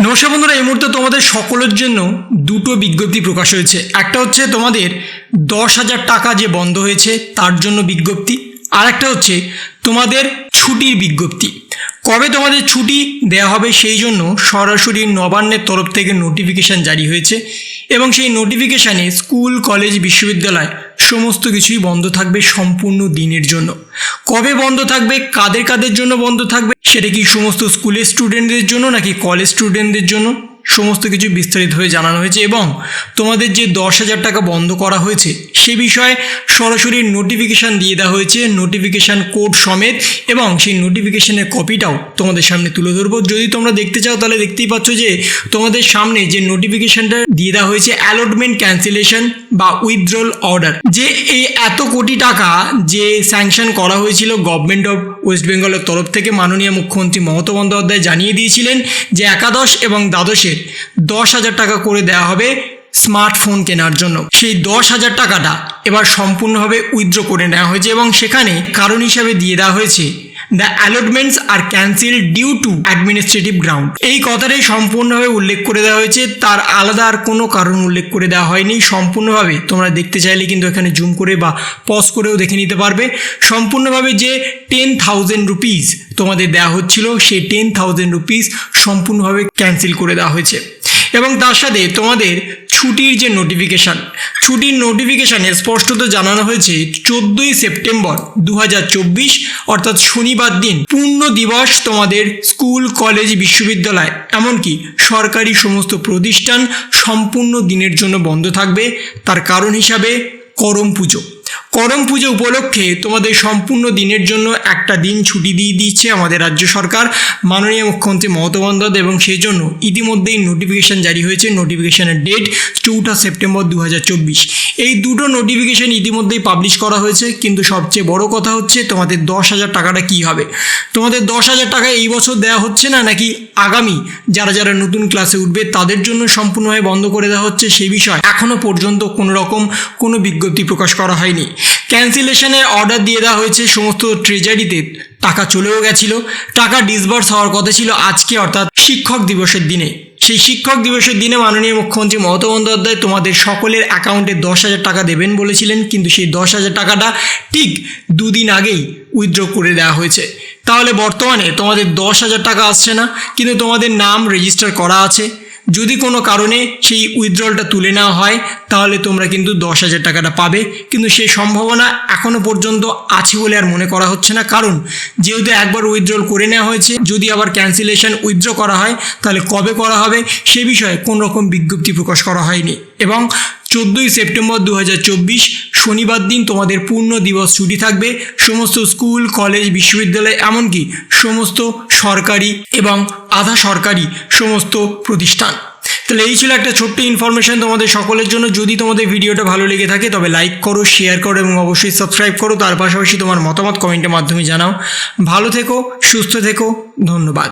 নমস্কার বন্ধুরা, এই মুহূর্তে তোমাদের সকলের জন্য দুটো বিজ্ঞপ্তি প্রকাশ হয়েছে। একটা হচ্ছে তোমাদের দশ হাজার টাকা যে বন্ধ হয়েছে, তার জন্য বিজ্ঞপ্তি। আর একটা হচ্ছে তোমাদের ছুটির বিজ্ঞপ্তি। কবে তোমাদের ছুটি দেওয়া হবে সেই জন্য সরাসরি নবান্নের তরফ থেকে নোটিফিকেশান জারি হয়েছে। এবং সেই নোটিফিকেশানে স্কুল কলেজ বিশ্ববিদ্যালয় সমস্ত কিছুই বন্ধ থাকবে সম্পূর্ণ দিনের জন্য। কবে বন্ধ থাকবে? কাদের কাদের জন্য বন্ধ থাকবে? সেটা কি সমস্ত স্কুলের স্টুডেন্টদের জন্য নাকি কলেজ স্টুডেন্টদের জন্য? সমস্ত কিছু বিস্তারিতভাবে জানানো হয়েছে এবং তোমাদের যে দশ হাজার টাকা বন্ধ করা হয়েছে, সে বিষয়ে সরাসরি নোটিফিকেশান দিয়ে দেওয়া হয়েছে নোটিফিকেশান কোড সমেত এবং সেই নোটিফিকেশানের কপিটাও তোমাদের সামনে তুলে ধরবো। যদি তোমরা দেখতে চাও, তাহলে দেখতেই পাচ্ছ যে তোমাদের সামনে যে নোটিফিকেশানটা দিয়ে দেওয়া হয়েছে অ্যালটমেন্ট ক্যান্সেলেশন বা উইথড্রল অর্ডার যে এই এত কোটি টাকা যে স্যাংশন করা হয়েছিল গভর্নমেন্ট অফ ওয়েস্ট বেঙ্গলের তরফ থেকে মাননীয় মুখ্যমন্ত্রী মমতা বন্দ্যোপাধ্যায় জানিয়ে দিয়েছিলেন যে একাদশ এবং দ্বাদশের দশ হাজার টাকা করে দেওয়া হবে স্মার্টফোন কেনার জন্য। সেই দশ হাজার টাকাটা এবার সম্পূর্ণভাবে উইথড্র করে নেওয়া হয়েছে এবং সেখানে কারণ হিসাবে দিয়ে দেওয়া হয়েছে the allotments are cancel due to administrative ground এই কথাটাই সম্পূর্ণভাবে উল্লেখ করে দেওয়া হয়েছে। তার আলাদা আর কোনো কারণ উল্লেখ করে দেওয়া হয়নি। সম্পূর্ণভাবে তোমরা দেখতে চাইলে কিন্তু এখানে জুম করে বা পজ করেও দেখে নিতে পারবে। সম্পূর্ণভাবে যে টেন থাউজেন্ড রুপিস তোমাদের দেওয়া হচ্ছিল, সেই টেন থাউজেন্ড রুপিস সম্পূর্ণভাবে ক্যান্সেল করে দেওয়া হয়েছে। এবং তার সাথে তোমাদের ছুটির যে নোটিফিকেশান ছুটির নোটিফিকেশানে স্পষ্টত জানানো হয়েছে চোদ্দোই সেপ্টেম্বর দু হাজার চব্বিশ, অর্থাৎ শনিবার দিন পূর্ণ দিবস তোমাদের স্কুল, কলেজ, বিশ্ববিদ্যালয়, এমনকি সরকারি সমস্ত প্রতিষ্ঠান সম্পূর্ণ দিনের জন্য বন্ধ থাকবে। তার কারণ হিসাবে করম পুজো। করম পুজো উপলক্ষে তোমাদের সম্পূর্ণ দিনের জন্য একটা দিন ছুটি দিয়ে দিচ্ছে আমাদের রাজ্য সরকার। মাননীয় মুখ্যমন্ত্রী মমতা বন্দ্যোপাধ্যায় এবং সেই জন্য ইতিমধ্যেই নোটিফিকেশান জারি হয়েছে। নোটিফিকেশানের ডেট চৌঠা সেপ্টেম্বর দু হাজার চব্বিশ। এই দুটো নোটিফিকেশান ইতিমধ্যেই পাবলিশ করা হয়েছে, কিন্তু সবচেয়ে বড় কথা হচ্ছে তোমাদের দশ হাজার টাকাটা কী হবে? তোমাদের দশ হাজার টাকা এই বছর দেওয়া হচ্ছে না, নাকি আগামী যারা যারা নতুন ক্লাসে উঠবে, তাদের জন্য সম্পূর্ণভাবে বন্ধ করে দেওয়া হচ্ছে? সেই বিষয়ে এখনও পর্যন্ত কোনো রকম কোনো বিজ্ঞপ্তি প্রকাশ করা হয়নি। ক্যান্সেলেশনের অর্ডার দিয়ে দেওয়া হয়েছে সমস্ত ট্রেজারিতে টাকা চলেও গেছিল। টাকা ডিসবার্স হওয়ার কথা ছিল আজকে, অর্থাৎ শিক্ষক দিবসের দিনে। সেই শিক্ষক দিবসের দিনে মাননীয় মুখ্যমন্ত্রী মমতা বন্দ্যোপাধ্যায় তোমাদের সকলের অ্যাকাউন্টে দশ হাজার টাকা দেবেন বলেছিলেন, কিন্তু সেই দশ হাজার টাকাটা ঠিক দুদিন আগেই উইথড্র করে দেওয়া হয়েছে। তাহলে বর্তমানে তোমাদের দশ হাজার টাকা আসছে না, কিন্তু তোমাদের নাম রেজিস্টার করা আছে। যদি কোনো কারণে সেই উইথড্রলটা তুলে নেওয়া হয়, তাহলে তোমরা কিন্তু দশ হাজার টাকাটা পাবে। কিন্তু সেই সম্ভাবনা এখনও পর্যন্ত আছে বলে আর মনে করা হচ্ছে না। কারণ, যেহেতু একবার উইথড্রল করে নেওয়া হয়েছে, যদি আবার ক্যান্সেলেশন উইথড্র করা হয়, তাহলে কবে করা হবে, সে বিষয়ে কোনো রকম বিজ্ঞপ্তি প্রকাশ করা হয়নি। এবং চোদ্দোই সেপ্টেম্বর দু হাজার চব্বিশ শনিবার দিন তোমাদের পূর্ণ দিবস ছুটি থাকবে। সমস্ত স্কুল, কলেজ, বিশ্ববিদ্যালয় এমনকি সমস্ত সরকারি এবং আধা সরকারি সমস্ত প্রতিষ্ঠান। তাহলে এই ছিল একটা ছোট্ট ইনফরমেশন তোমাদের সকলের জন্য। যদি তোমাদের ভিডিওটা ভালো লেগে থাকে, তবে লাইক করো শেয়ার করো এবং অবশ্যই সাবস্ক্রাইব করো। তার পাশাপাশি তোমার মতামত কমেন্টের মাধ্যমে জানাও। ভালো থেকো, সুস্থ থেকো, ধন্যবাদ।